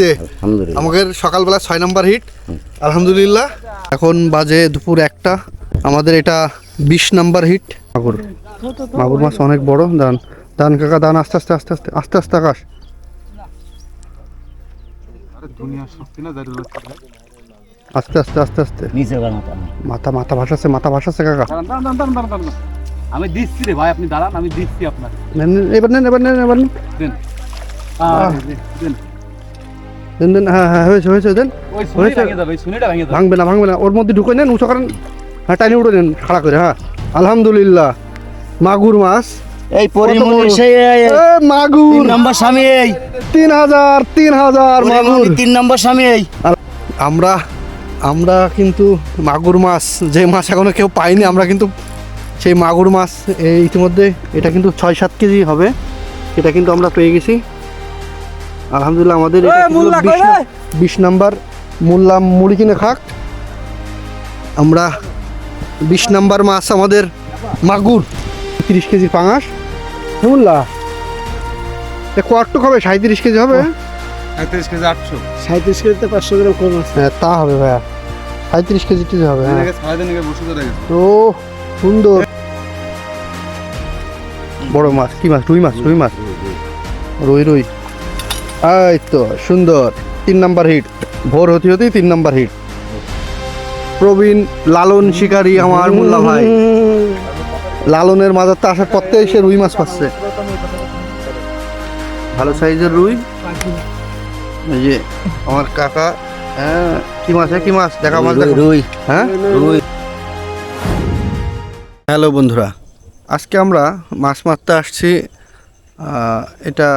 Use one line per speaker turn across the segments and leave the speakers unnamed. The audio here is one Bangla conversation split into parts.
যে আমাদের সকালবেলা ছয় নম্বর হিট। আলহামদুলিল্লাহ। এখন বাজে দুপুর একটা। আমাদের এটা বিশ নম্বর হিট। মাগুর। মাগুর মাছ অনেক বড়। দান। দান কাকা দান আস্তে আস্তে আস্তে আস্তে আস্তে আস্তে আকাশ। আস্তে আস্তে আস্তে আস্তে। মাথা। মাথা ভাসাচ্ছে মাথা ভাসাচ্ছে কাকা।
আমি দিচ্ছি রে ভাই আপনি দাঁড়ান আমি দিচ্ছি
নেন, এবার নেন এবার নেন এবার নেন।
দেন।
আহ।
দেন।
দেন দেন হ্যাঁ হ্যাঁ হয়েছে হয়েছে দেন। হয়েছে? ভাঙবে না ভাঙবে না। ওর মধ্যে ঢুকে নেন উঁচু করেন। হ্যাঁ টাইনে উঠে নেন খাড়া করে হ্যাঁ। আলহামদুলিল্লাহ। মাগুর মাছ।
এই পরিমণি সেই
মাগুর?
তিন নম্বর স্বামী এই।
তিন হাজার তিন হাজার মাগুর।
তিন নম্বর স্বামী এই।
আমরা আমরা কিন্তু মাগুর মাছ যে মাছ এখনও কেউ পাইনি আমরা কিন্তু সেই মাগুর মাছ এই ইতিমধ্যে এটা কিন্তু ছয় সাত কেজি হবে। এটা কিন্তু আমরা পেয়ে গেছি। আলহামদুলিল্লাহ আমাদের বিশ বিশ নাম্বার মোল্লা মুড়ি কিনে খাক। আমরা বিশ নাম্বার মাছ আমাদের মাগুর তিরিশ কেজি পাঙাশ। মোল্লা। কটটুক হবে সাঁত্রিশ কেজি হবে।
একত্রিশ কেজি আটশো।
সাঁত্রিশ কেজিতে পাঁচশো গ্রাম কম আছে। হ্যাঁ তা হবে ভাইয়া। সাঁত্রিশ কেজি কেজি হবে হ্যাঁ। ও সুন্দর। বড় মাছ কি মাছ? রুই মাছ রুই মাছ। রুই রুই। এই তো সুন্দর। তিন নাম্বার হিট। ভোর হতে হতেই তিন নাম্বার হিট। প্রবীণ লালন শিকারী আমার মোল্লা ভাই। লালনের মাজারটা আসার পর থেকে সে রুই মাছ পাচ্ছে। ভালো সাইজের রুই। এই যে আমার কাকা। হ্যাঁ কি মাছ হ্যাঁ কি মাছ? দেখা মাছ
রুই,
হ্যাঁ?
রুই।
হ্যালো বন্ধুরা আজকে আমরা মাছ মারতে আসছি এটা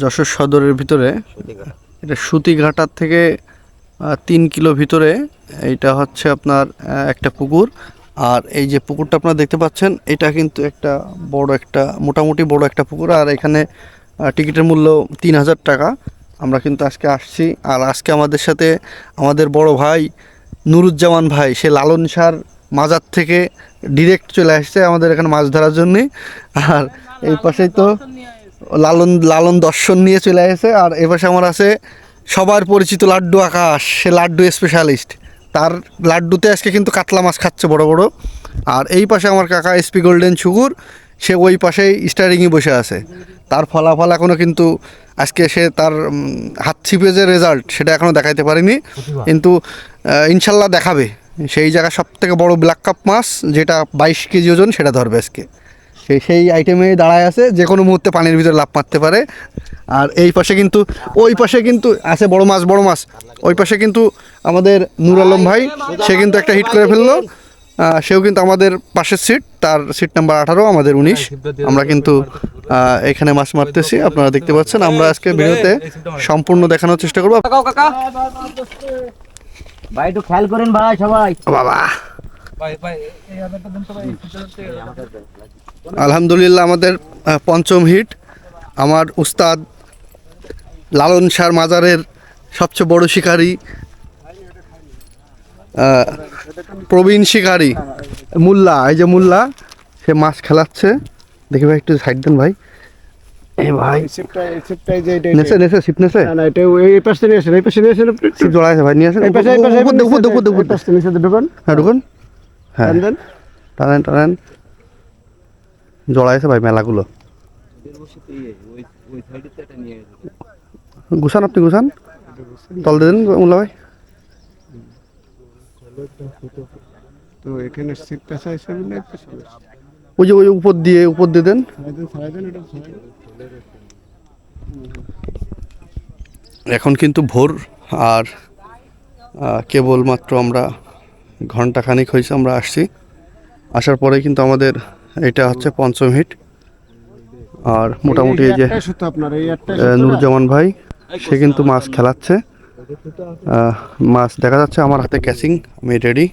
যশোর সদরের ভিতরে। এটা সুতিঘাটার থেকে তিন কিলো ভিতরে। এইটা হচ্ছে আপনার একটা পুকুর। আর এই যে পুকুরটা আপনারা দেখতে পাচ্ছেন, এটা কিন্তু একটা বড় একটা, মোটামুটি বড় একটা পুকুর। আর এখানে টিকিটের মূল্য তিন হাজার টাকা। আমরা কিন্তু আজকে আসছি। আর আজকে আমাদের সাথে আমাদের বড় ভাই, নুরুজ্জামান ভাই, সে লালন সার মাজার থেকে ডিরেক্ট চলে আসছে আমাদের এখানে মাছ ধরার জন্যে। আর এই পাশেই তো লালন লালন দর্শন নিয়ে চলে আসে। আর এ পাশে আমার আছে সবার পরিচিত লাড্ডু আকাশ সে লাড্ডু স্পেশালিস্ট তার লাড্ডুতে আজকে কিন্তু কাতলা মাছ খাচ্ছে বড় বড়। আর এই পাশে আমার কাকা এসপি গোল্ডেন শুকুর সে ওই পাশেই স্টারিংয়ে বসে আছে। তার ফলাফল এখনও কিন্তু আজকে সে তার হাত ছিপে যে রেজাল্ট সেটা এখনও দেখাইতে পারিনি। কিন্তু ইনশাল্লাহ দেখাবে। সেই জায়গায় সব থেকে বড় ব্ল্যাক কাপ মাছ যেটা বাইশ কেজি ওজন সেটা ধরবে আজকে। সেই সেই আইটেমে দাঁড়ায় আছে যে কোনো মুহূর্তে পানির ভিতরে লাভ মারতে পারে। আর এই পাশে কিন্তু ওই পাশে কিন্তু আছে বড় মাছ বড় মাছ। ওই পাশে কিন্তু আমাদের নূর আলম ভাই সে কিন্তু একটা হিট করে ফেলল। সেও কিন্তু আমাদের পাশের সিট তার সিট নাম্বার আঠারো আমাদের উনিশ। আমরা কিন্তু এখানে মাছ মারতেছি আপনারা দেখতে পাচ্ছেন। আমরা আজকে ভিডিওতে সম্পূর্ণ দেখানোর চেষ্টা করব।
কাকা কাকা
ভাই একটু খেয়াল করেন ভাই সবাই।
বাবা।
ভাই ভাই এই
আলহামদুলিল্লাহ আমাদের পঞ্চম হিট। আমার উস্তাদ লালন শাহ মাজারের সবচেয়ে বড় শিকারী প্রবীণ শিকারী মুল্লা। এই যে মুল্লা সে মাছ খেলাচ্ছে। দেখি ভাই একটু সাইড দেন ভাই। ভাই নেছে নেছে সিপ নেছে? সিপ জড়াইছে ভাই নিয়ে আসেন। উপর উপর।
ঢুকান।
হ্যাঁ ঢুকুন। হ্যাঁ টানেন টানেন। জড়াইছে ভাই মেলাগুলো। গুছান আপনি গুছান। তল দেন মুল্লা ভাই।
তো এখানে সিট পেশা হিসেবে না একটু সমস্যা
ওই যে ওই উপর দিয়ে উপর দিয়ে দেন। এখন কিন্তু ভোর আর কেবলমাত্র আমরা ঘণ্টা খানিক হয়েছে আমরা আসছি। আসার পরে কিন্তু আমাদের এটা হচ্ছে পঞ্চম হিট। আর মোটামুটি এই যে নূরজামান ভাই সে কিন্তু মাছ খেলাচ্ছে। মাছ দেখা যাচ্ছে আমার হাতে ক্যাচিং আমি রেডি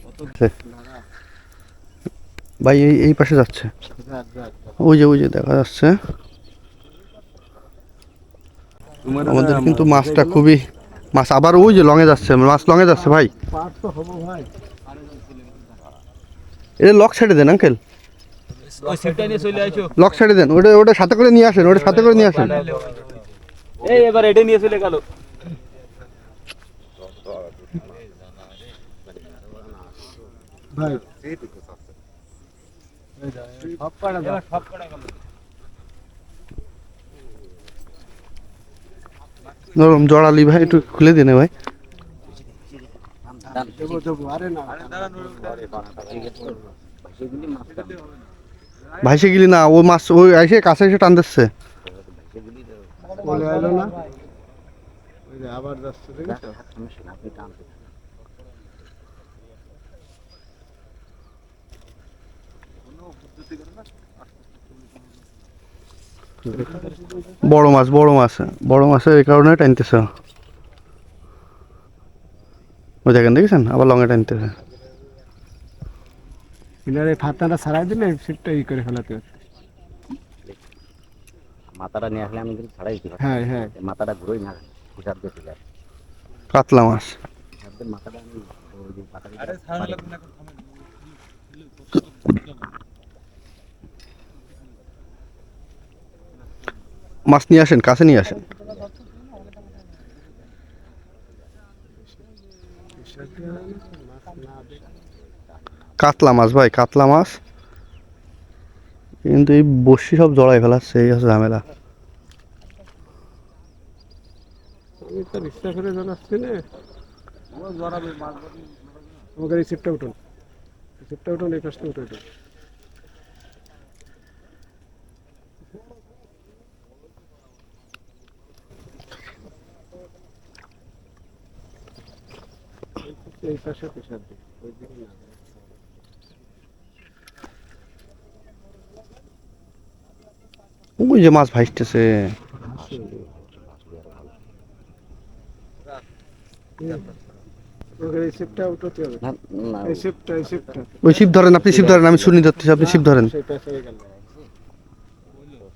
ভাই এই এই পাশে যাচ্ছে। ওই যে ওই যে দেখা যাচ্ছে। আমাদের কিন্তু মাছটা খুবই মাছ আবার ওই যে লঙে যাচ্ছে মাছ লঙে যাচ্ছে ভাই। এটা লক সাইডে দেন আঙ্কেল লক সাইডে দেন ওটা ওটা সাথে করে নিয়ে আসেন ওটা সাথে করে নিয়ে আসেন
এই এবার এটা নিয়ে চলে গেল
নরম জড়ালি ভাই একটু খুলে দিনে ভাই
আরে না
ভাইসে গেলি না ও মাছ ওই এসে কাছে এসে টান দিচ্ছে। বড় মাছ বড় মাছ বড় মাছের এই কারণে টানতেছে। ওই দেখেন দেখেছেন? আবার লঙে টানতেছে।
কিনারে ফাতাটা ছাড়াই দিলে সিটটা ই করে ফেলাতে হবে।
মাথাটা নিয়ে আসলে আমি কিন্তু ছাড়াই পারি।
হ্যাঁ হ্যাঁ।
মাথাটা ঘুরোই না হিসাব দিয়ে যায়
কাতলা মাছ।
মাথাটা আমি পাতাটা
মাছ নিয়ে আসেন কাছে নিয়ে আসেন। কাতলা মাছ ভাই, কাতলা মাছ। কিন্তু এই বসি সব জড়াই ফেলাচ্ছে, এই হচ্ছে ঝামেলা।
এই পাশে পেশার দিক ওই দিকে না।
ওই যে মাছ ভাসতেছে। ওই শিপ ধরেন আপনি শিপ ধরেন আমি শুনি ধরতেছি আপনি শিপ ধরেন।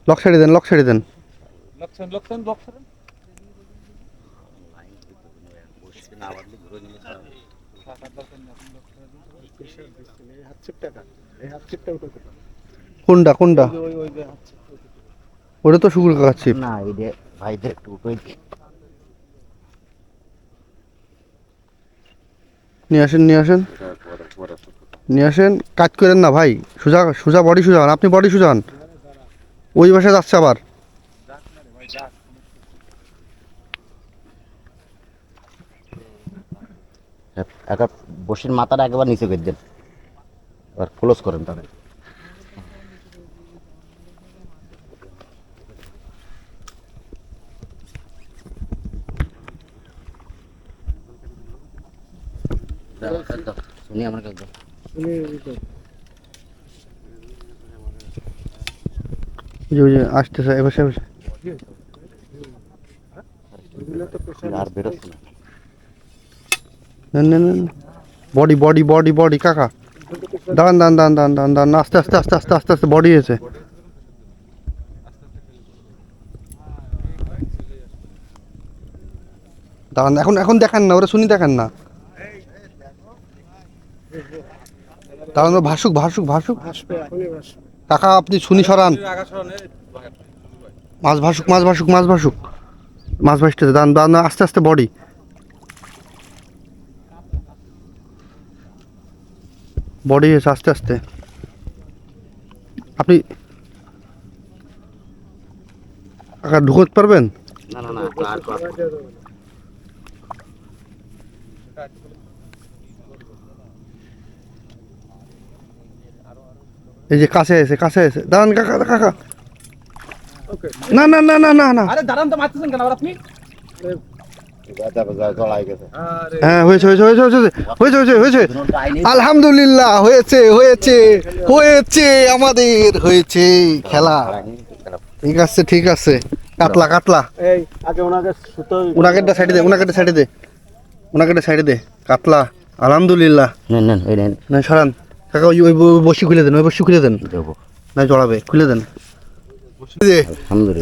লক সাইডে দেন লক সাইডে দেন। কোনটা কোনটা? ওটা তো শুকুর কাকার ছিপ
না এই যে ভাইদের একটু উঠোই
নিয়ে আসেন নিয়ে আসেন। নিয়ে আসেন। কাজ করেন না ভাই। সোজা সোজা বডি সোজা আপনি বডি সোজা হন। ওই পাশে যাচ্ছে আবার।
একটা বসির মাথাটা একবার নিচে করে দেন। এবার ক্লোজ করেন তাহলে শুনি আমার কাছে
আসতেছে এবার
না।
বডি বডি বডি বডি কাকা। দাঁড়ান দাঁড়ান দাঁড়ান দাঁড়ান দাঁড়ান দাঁড়ান। আস্তে আস্তে আস্তে আস্তে আস্তে আস্তে বডি হয়েছে দাঁড়ান এখন এখন দেখান না ওরা শুনি দেখান না। দাঁড়ান ভাসুক ভাসুক ভাসুক। কাকা আপনি শুনি সরান। মাছ ভাসুক মাছ ভাসুক মাছ ভাসুক। মাছ ভাসতেছে দান দান আস্তে আস্তে বডি। বডি হয়েছে আস্তে আস্তে। আপনি কাকা ঢুকতে পারবেন?
না না না একটু আর কর।
এই যে কাছে এসে কাছে এসে। দাঁড়ান কাকা কাকা।
ওকে
না না না না না না।
আরে দাঁড়ান তো মারতেছেন কেন আবার আপনি?
হ্যাঁ হয়েছে হয়েছে হয়েছে হয়েছে হয়েছে হয়েছে হয়েছে। আলহামদুলিল্লাহ হয়েছে হয়েছে হয়েছে আমাদের হয়েছে খেলা। ঠিক আছে ঠিক আছে। কাতলা কাতলা।
এই ওনাকে সুতো
সাইডে দে সাইডে দে। উনাকেরটা সাইডে দে কাতলা। আলহামদুলিল্লাহ। না সরান। কাকা ওই ওই বসি খুলে দেন ওই বসি খুলে দেন।
দেবো।
না জড়াবে খুলে দেন।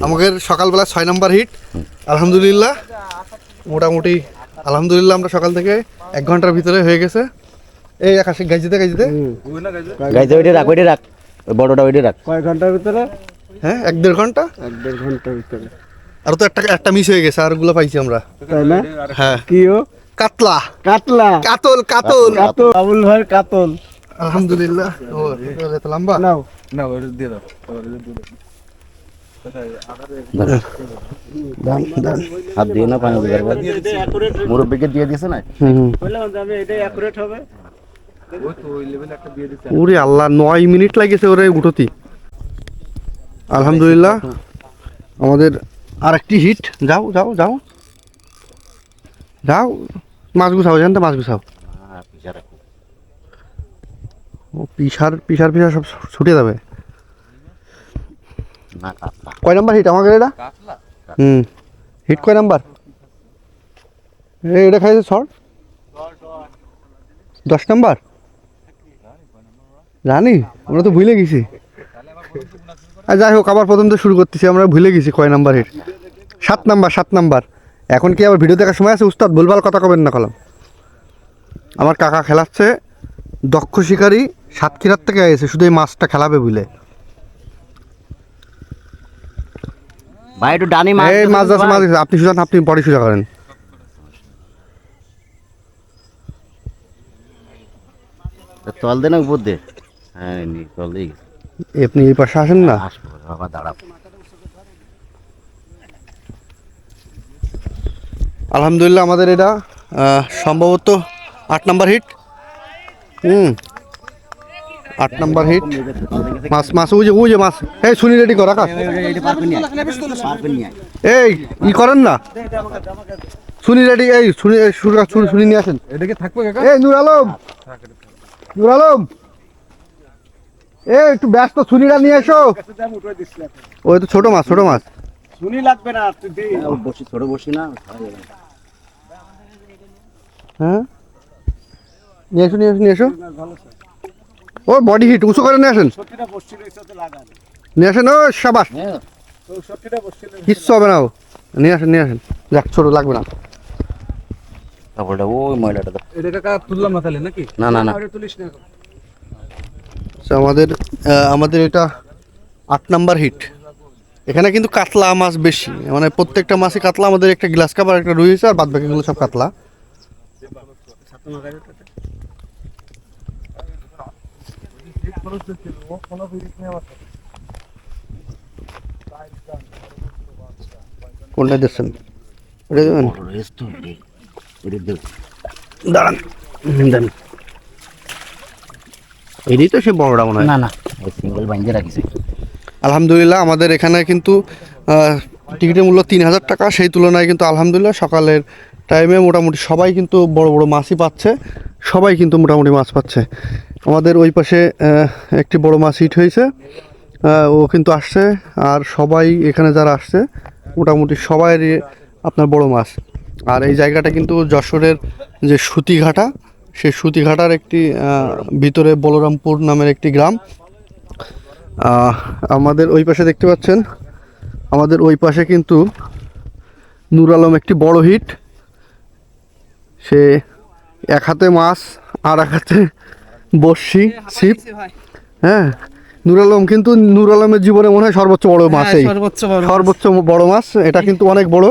আমাদের সকালবেলা ছয় নাম্বার হিট আলহামদুলিল্লাহ। মোটামুটি আলহামদুলিল্লাহ আমরা সকাল থেকে এক ঘণ্টার ভিতরে হয়ে গেছে। এই আকাশে গাইজিতে গাইজিতে
গাইতে ওইটা রাখ ওইটা রাখ। বড়টা ওইটা রাখ।
কয় ঘণ্টার ভিতরে?
হ্যাঁ এক দেড় ঘণ্টা।
এক দেড় ঘণ্টার ভিতরে।
আর তো একটা একটা মিস হয়ে গেছে আরগুলো পাইছি আমরা।
তাই না?
হ্যাঁ।
কি ও?
কাতলা।
কাতলা।
কাতল কাতল।
কাতল। আবুল ভাই কাতল।
আলহামদুলিল্লাহ। ও এত লম্বা?
নাও।
না ওটা দিয়ে দাও ওটা দিয়ে দাও।
দাম, দাম। হাত দিয়ে না পানি মুরব্বীকে দিয়ে দিয়েছে না?
ওরে আল্লাহ নয় মিনিট লাগেছে ওরে উঠোতি। আলহামদুলিল্লাহ। আমাদের আরেকটি হিট যাও যাও যাও। যাও। মাছ গুছাও জানতো মাছ গুছাও
হ্যাঁ, পিছা রাখো।
ও পিসার পিসার পিসার সব ছুটে যাবে কয় নাম্বার হিট আমাকে এটা? হুম। হিট কয় নাম্বার? এটা খাইছে শর্ট দশ নাম্বার? জানি আমরা তো ভুলে গেছি। আর যাই হোক আবার প্রথম তো শুরু করতেছি আমরা ভুলে গেছি কয় নাম্বার হিট। সাত নাম্বার সাত নাম্বার। এখন কি আবার ভিডিও দেখার সময় আছে? উস্তাদ ভুলভাল কথা কবেন না কলাম। আমার কাকা খেলাচ্ছে দক্ষ শিকারী সাতক্ষীরার থেকে এসে শুধু এই মাছটা খেলাবে বুঝলে।
ভাই একটু ডানি মাছ
এই মাছ আছে মাছ আপনি সুজান আপনি পরে সুজা করেন।
তল দে না উপর দে। হ্যাঁ তল দিয়ে
আপনি এই পাশে আসেন না?
বাবা দাঁড়াও।
আলহামদুলিল্লাহ আমাদের এটা সম্ভবত আট নাম্বার হিট। হুম। আট নাম্বার হিট মাছ মাছ ওই যে ওই যে মাছ। এই শুনি রেডি কর আকাশ। এই ই করেন না। শুনি রেডি এই শুনি শুনি শুনি নিয়ে আসেন।
এদিকে থাকবে কাকা?
এই নূর আলম। নূর আলম। এই একটু ব্যস্ত শুনিটা নিয়ে এসো। ওই তো ছোট মাছ ছোট মাছ।
শুনি লাগবে না তুই দে।
ও বসি ছোট বসি না।
হ্যাঁ? নিয়ে এসো নিয়ে এসো নিয়ে এসো। ও বডি হিট উঁচু করে নিয়ে আসেন। নিয়ে আসেন ও সাবাস।
হ্যাঁ।
কিচ্ছু হবে না ও। নিয়ে আসেন নিয়ে আসেন। যাক ছোট লাগবে না।
কাপড়টা ওই ময়লাটা দাও।
এটা কাকা তুললাম না তাহলে নাকি?
না না না।
তুলিস না
আমাদের আমাদের এটা আট নাম্বার হিট এখানে কিন্তু কাতলা মাছ বেশি। মানে প্রত্যেকটা মাছই কাতলা আমাদের একটা গ্লাস কাপ আর একটা রুই হয়েছে আর বাদ বাকিগুলো সব কাতলা।
বড় রেস্ট তো।
দাঁড়ান। দেন। সে বড়টা মনে হয়।
না না। সিঙ্গেল বাইন্দে রাখিছে।
আলহামদুলিল্লাহ আমাদের এখানে কিন্তু আহ, টিকিটের মূল্য তিন হাজার টাকা। সেই তুলনায় কিন্তু আলহামদুলিল্লাহ সকালের টাইমে মোটামুটি সবাই কিন্তু বড় বড় মাছই পাচ্ছে, সবাই কিন্তু মোটামুটি মাছ পাচ্ছে। আমাদের ওই পাশে একটি বড় মাছ হিট হয়েছে ও কিন্তু আসছে, আর সবাই এখানে যারা আসছে, মোটামুটি সবাইয়েরই আপনার বড় মাছ। আর এই জায়গাটা কিন্তু যশোরের যে সুতিঘাটা, সেই সুতিঘাটার একটি ভিতরে বলরামপুর নামের একটি গ্রাম। আমাদের ওই পাশে দেখতে পাচ্ছেন, আমাদের ওই পাশে কিন্তু নুর আলম একটি বড় হিট সে এক হাতে মাছ আর এক হাতে বর্ষি ছিপ। হ্যাঁ নূর আলম কিন্তু নূর আলমের জীবনে মনে হয় সর্বোচ্চ বড় মাছ এই।
সর্বোচ্চ বড়
মাছ। এটা কিন্তু অনেক বড়।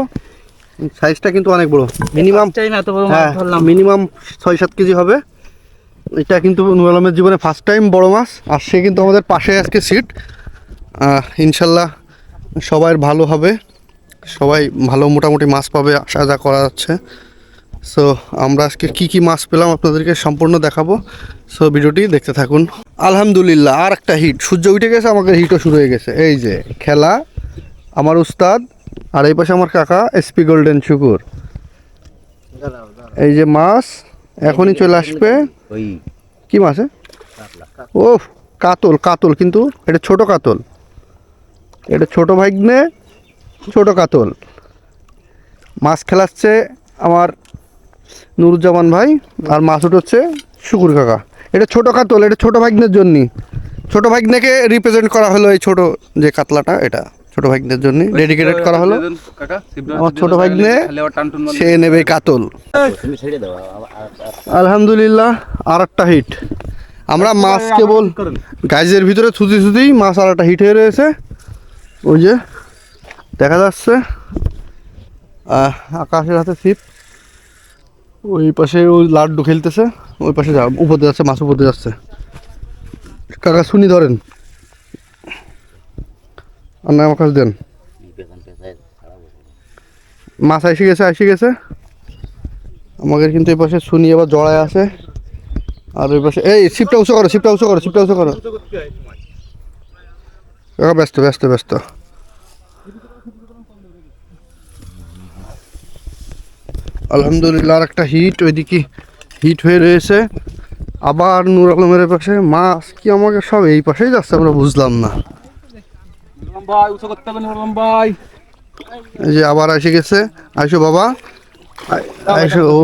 সাইজটা কিন্তু অনেক বড়। মিনিমাম
চাই না তো বড়
হ্যাঁ মিনিমাম ছয় সাত কেজি হবে। এটা কিন্তু নুর আলমের জীবনে ফার্স্ট টাইম বড় মাছ আর সে কিন্তু আমাদের পাশে আজকে সিট ইনশাল্লাহ সবাই ভালো হবে। সবাই ভালো মোটামুটি মাছ পাবে আশা যা করা যাচ্ছে। সো আমরা আজকে কি কি মাছ পেলাম আপনাদেরকে সম্পূর্ণ দেখাবো। সো ভিডিওটি দেখতে থাকুন। আলহামদুলিল্লাহ আর একটা হিট সূর্য উঠে গেছে আমাদের হিটও শুরু হয়ে গেছে। এই যে খেলা আমার উস্তাদ আর এই পাশে আমার কাকা এসপি গোল্ডেন শুকুর এই যে মাছ এখনই চলে আসবে। কি মাছ ও কাতল কাতল কিন্তু এটা ছোট কাতল। এটা ছোট ভাইগনে ছোট কাতল। মাছ খেলাচ্ছে আমার নুরুজ্জামান ভাই আর মাছ হচ্ছে শুকুর কাকা। এটা ছোট কাতল, এটা ছোট ভাগ্নের জন্য। ছোট ভাগ্নেকে রিপ্রেজেন্ট করা হলো এই ছোট যে কাতলাটা, এটা ছোট ভাগ্নের জন্য। ডেডিকেটেড করা হলো। আমার ছোট ভাগ্নে সে নেবে কাতল। আলহামদুলিল্লাহ আর একটা হিট আমরা মাছ কেবল গাইজের ভিতরে থুতি থুতি মাছ আর একটা হিট হয়ে রয়েছে। ওই যে, দেখা যাচ্ছে। আকাশের হাতে ছিপ ওই পাশে ওই লাড্ডু খেলতেছে, ওই পাশে যা, উপর যাচ্ছে, মাছ উপর যাচ্ছে। কাকা শুনি ধরেন। আর আমার কাছে দেন। মাছ এসে গেছে এসে গেছে। আমাদের কিন্তু এই পাশে শুনি আবার জড়ায় আছে। আর ওই পাশে এই শিপটা উঁচু করো শিপটা উঁচু করো শিপটা উঁচু করো। কাকা, ব্যস্ত ব্যস্ত ব্যস্ত। আলহামদুলিল্লাহ আর একটা হিট ওইদিকে হিট হয়ে রয়েছে। আবার নূর আলমের পাশে মাছ কি আমাকে সব এই পাশেই যাচ্ছে আমরা বুঝলাম না। এই যে আবার এসে গেছে। আইসো বাবা। আইসো ও।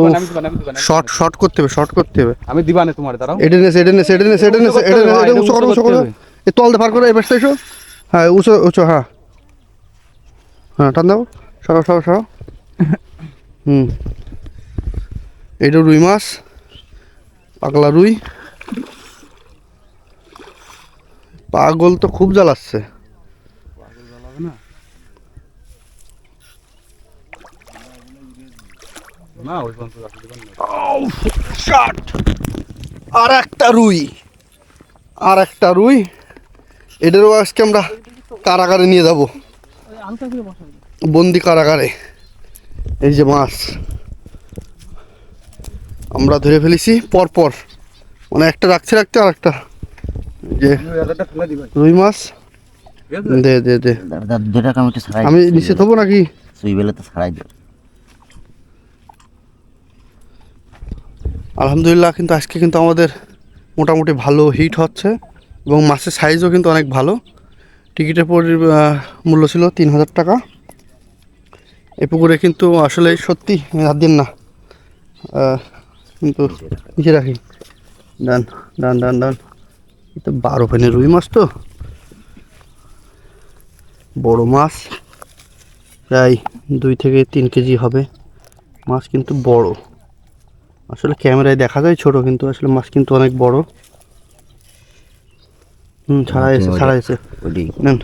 শর্ট শর্ট করতে হবে শর্ট করতে হবে।
আমি দিবানে তোমার দাঁড়াও।
এডে নেছে এডে নেছে এডে নেছে এডে নেছে এডে নেছে এটা উঁচু করো উঁচু করো। এই তল দিয়ে পার করো এবার এসো। হ্যাঁ উঁচু উঁচু হ্যাঁ। হ্যাঁ টান দাও। সরো সরো সরো। হুম। এটা রুই মাছ পাগলা রুই। পাগল তো খুব জ্বালাচ্ছে। আর একটা রুই। আর একটা রুই। এটারও আজকে আমরা কারাগারে নিয়ে যাব। বন্দি কারাগারে। এই যে মাছ। আমরা ধরে ফেলেছি পরপর। মানে একটা রাখছে রাখতে আর একটা। যে রুই মাছ। দে দে দে।
আমি
নিচে থবো নাকি? আলহামদুলিল্লাহ, কিন্তু আজকে কিন্তু আমাদের মোটামুটি ভালো হিট হচ্ছে এবং মাছের সাইজও কিন্তু অনেক ভালো। টিকিটের পর মূল্য ছিল তিন হাজার টাকা। পুকুরে কিন্তু আসলে সত্যি হাত দিন না। কিন্তু নিচে রাখি। ডান ডান ডান ডান। তো বারো ফেনের রুই মাছ তো। বড় মাছ। প্রায় দুই থেকে তিন কেজি হবে। মাছ কিন্তু বড়। আসলে ক্যামেরায় দেখা যায় ছোট কিন্তু আসলে মাছ কিন্তু অনেক বড়। হুম ছাড়া এসে ছাড়া এসে নেন।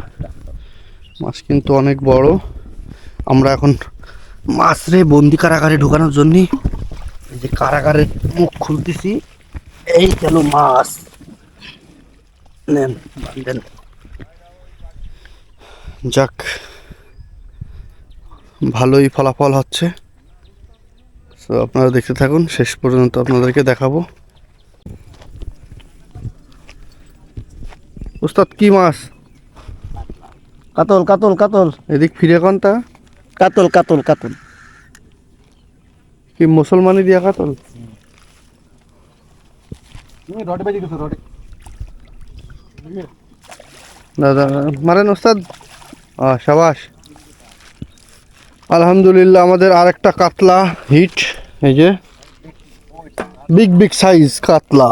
মাছ কিন্তু অনেক বড়। আমরা এখন মাছ রে বন্দি কারাগারে ঢোকানোর জন্য এই যে কারাগারের মুখ খুলতেছি। এই গেল মাছ। নেন যাক ভালোই ফলাফল হচ্ছে। তো আপনারা দেখতে থাকুন শেষ পর্যন্ত আপনাদেরকে দেখাবো। উস্তাদ কি মাছ?
কাতল কাতল কাতল।
এদিক ফিরে কোনটা?
কাতল কাতল কাতল।
কি মুসলমানি দিয়া কাতল? দাদা মারেন ওস্তাদ। সাবাস। আলহামদুলিল্লাহ আমাদের আরেকটা কাতলা হিট এই যে। বিগ বিগ সাইজ কাতলা।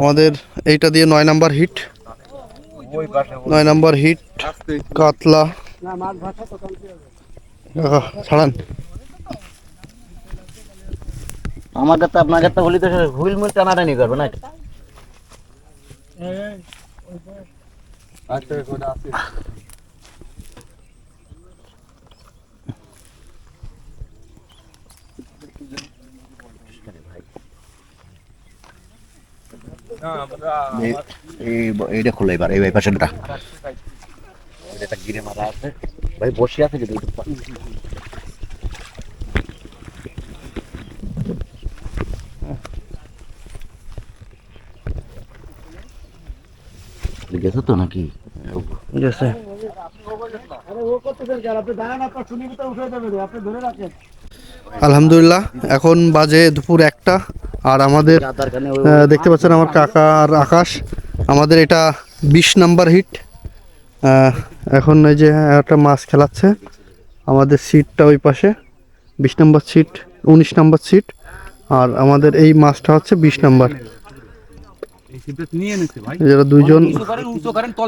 আমাদের এইটা দিয়ে নয় নাম্বার হিট। নয় নম্বর হিট কাতলা। ছাড়ান।
আমার কাছে আপনার কাছে হলি তো হুইল মুল টানাটানি করবে না
আচ্ছা ওটা আছে
এই- এই গেছে তো নাকি
আলহামদুলিল্লাহ এখন বাজে দুপুর একটা। আর আমাদের দেখতে পাচ্ছেন আমার কাকা আর আকাশ। আমাদের এটা বিশ নাম্বার হিট। এখন এই যে একটা মাছ খেলাচ্ছে। আমাদের সিটটা ওই পাশে বিশ নাম্বার সিট উনিশ নাম্বার সিট। আর আমাদের এই মাছটা হচ্ছে বিশ নাম্বার। যারা দুইজন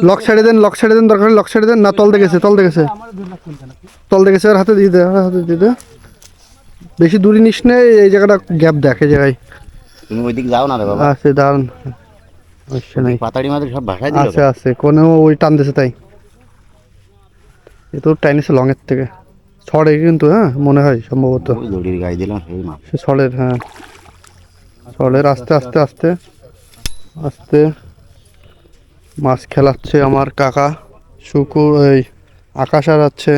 লক ছেড়ে দেন লক ছেড়ে দেন দরকার লক ছেড়ে দেন। না তল দেখেছে তল দেখেছে। তল দেখেছে আর হাতে দিয়ে দে হাতে দিয়ে দে বেশি দূরে নিস নে এই জায়গাটা গ্যাপ দেখ এই জায়গায়।
তুমি ওইদিকে যাও না রে বাবা।
আছে দাঁড়ান। আসছে নাই।
পাতাড়ি মাঝে সব ভাষায় দিল
আছে আছে। কোনো ওই টান দিছে তাই। এ তো টাইনেছে থেকে। ছড়ে কিন্তু হ্যাঁ মনে হয় সম্ভবত।
ওই দড়ির গায়ে দিলাম সেই মাছ।
সে ছড়ের হ্যাঁ। ছড়ের আস্তে আস্তে আস্তে। আস্তে। মাছ খেলাচ্ছে আমার কাকা শুকুর এই আকাশ আর আছে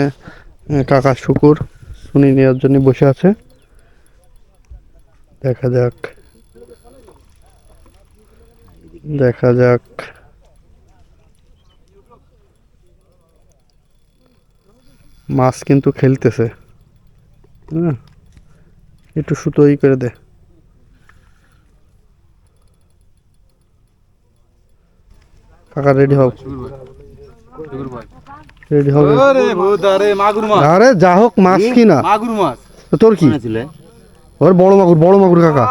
কাকা শুকুর। শুনি নেওয়ার জন্য বসে আছে। দেখা যাক। দেখা যাক। মাছ কিন্তু খেলতেছে। হ্যাঁ একটু সুতোই করে দে। কাকা রেডি হও। রেডি হবে?
আরে ভূত আরে মাগুর মাছ।
আরে যা হোক মাছ কি না?
মাগুর মাছ।
তোর কি? ওর বড় মাগুর বড় মাগুর কাকা।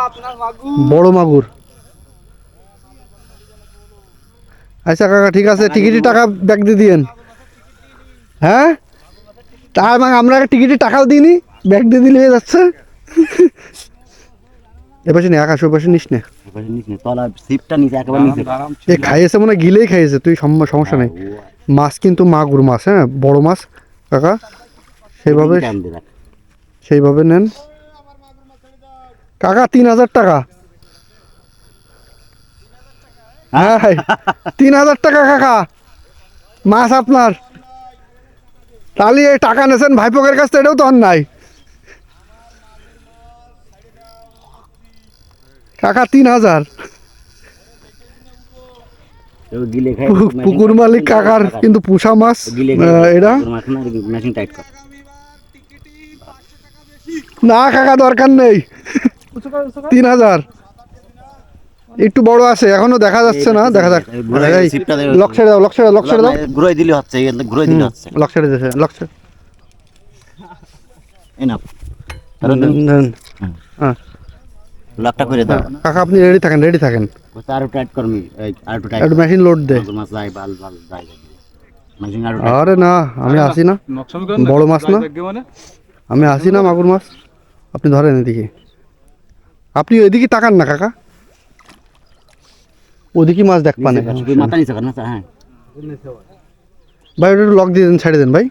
বড় মাগুর। আচ্ছা কাকা ঠিক আছে টিকিটের টাকা ব্যাগ দিয়ে দিয়েন। হ্যাঁ? তার মানে আমরা টিকিটের টাকাও দিইনি ব্যাগ দিয়ে দিলে হয়ে যাচ্ছে। এপাশে নে আকাশ ওপাশে নিস নে। এ খাইয়েছে মনে গিলেই খাইয়েছে তুই সম- সমস্যা নেই। মাছ কিন্তু মাগুর মাছ হ্যাঁ বড় মাছ কাকা। সেইভাবে। সেইভাবে নেন। কাকা তিন হাজার টাকা। হ্যাঁ তিন হাজার টাকা কাকা। মাছ আপনার। তাহলে এই টাকা নেছেন ভাইপোকের কাছ থেকে এটাও তো অন্যায়। কাকা তিন হাজার। পুকুর মালিক কাকার কিন্তু পুষা মাছ এটা
না
কাকা দরকার নেই। তিন হাজার। একটু বড় আছে এখনও দেখা যাচ্ছে না দেখা যাক। লক ছেড়ে দাও লক ছেড়ে দাও লক ছেড়ে দাও।
ঘুরাই দিলে হচ্ছে এখান ঘুরাই দিলে হচ্ছে।
লক ছেড়ে দিয়েছে লক ছেড়ে
এই
দেন। হ্যাঁ।
লকটা করে দাও।
কাকা আপনি রেডি থাকেন রেডি থাকেন।
আরও টাইট করমি আরও টাইট
একটু মেশিন লোড দে।
মাছ যাই বাল বাল যাই মেশিন আরও
আরে না আমি আসি না। বড় মাছ না?
মানে।
আমি আসি না মাগুর মাছ। আপনি ধরেন এদিকে। আপনি এদিকে তাকান না কাকা। ওদিকে মাছ দেখ পানে।
মাথা নিচে কর না হ্যাঁ।
ভাই ওটা একটু লক দিয়ে দেন ছেড়ে দেন ভাই।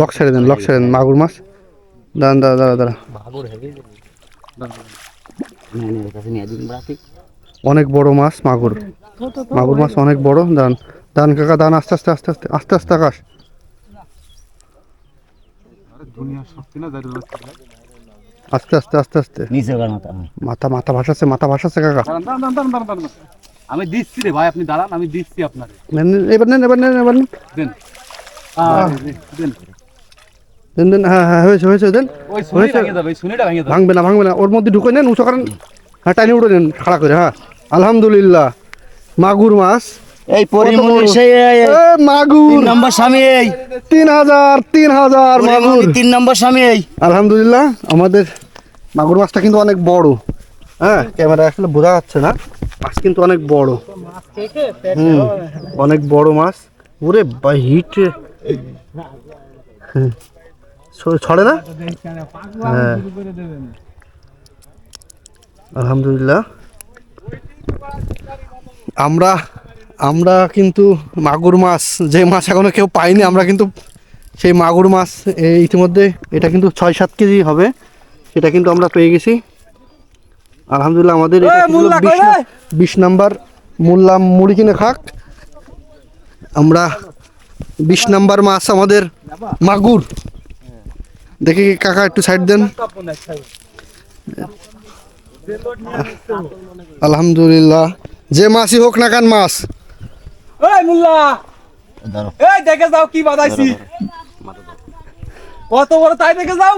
লক ছেড়ে দেন লক ছেড়ে দেন মাগুর মাছ। দাঁড়ান দাঁড়া দাঁড়া দাঁড়া অনেক বড় মাছ মাগুর। মাগুর মাছ অনেক বড় দান দান কাকা দান আস্তে আস্তে আস্তে আস্তে আস্তে আস্তে আকাশ।
আরে দুনিয়া সত্যি না।
আস্তে আস্তে আস্তে আস্তে।
নিচে মাথা হ্যাঁ।
মাথা মাথা ভাসাচ্ছে মাথা ভাসাচ্ছে কাকা।
আমি দিচ্ছি রে ভাই আপনি দাঁড়ান আমি দিচ্ছি আপনারে
নেন, নেন, এবার নেন এবার নেন এবার নেন।
দেন। দেন।
দেন দেন হ্যাঁ হ্যাঁ হয়েছে হয়েছে দেন।
যাবে
ভাঙবে না ভাঙবে না। ওর মধ্যে ঢুকে নেন উঁচু করেন। হ্যাঁ টাইনে উঠে নেন খাড়া করে হ্যাঁ। আলহামদুলিল্লাহ। মাগুর মাছ।
এই পরিমণি? সেই
মাগুর।
নম্বর স্বামী এই।
তিন হাজার তিন হাজার মাগুর।
তিন নম্বর স্বামী এই?
আলহামদুলিল্লাহ আমাদের মাগুর মাছটা কিন্তু অনেক বড়। হ্যাঁ ক্যামেরা আসলে বোঝা যাচ্ছে না মাছ কিন্তু অনেক বড়। হুম অনেক বড় মাছ। ওরে বা হিট। ছড়ে না? হ্যাঁ। আলহামদুলিল্লাহ। আমরা আমরা কিন্তু মাগুর মাছ যে মাছ এখনও কেউ পাইনি আমরা কিন্তু সেই মাগুর মাছ এই ইতিমধ্যে এটা কিন্তু ছয় সাত কেজি হবে সেটা কিন্তু আমরা পেয়ে গেছি। আলহামদুলিল্লাহ আমাদের বিশ বিশ নাম্বার মোল্লা মুড়ি কিনে খাক। আমরা বিশ নাম্বার মাছ আমাদের মাগুর। দেখি কাকা একটু সাইড দেন। আলহামদুলিল্লাহ। যে মাছই হোক না কেন মাছ
এই মুল্লা। এই দেখে যাও কি বাদাইছি কত বড় তাই দেখে যাও।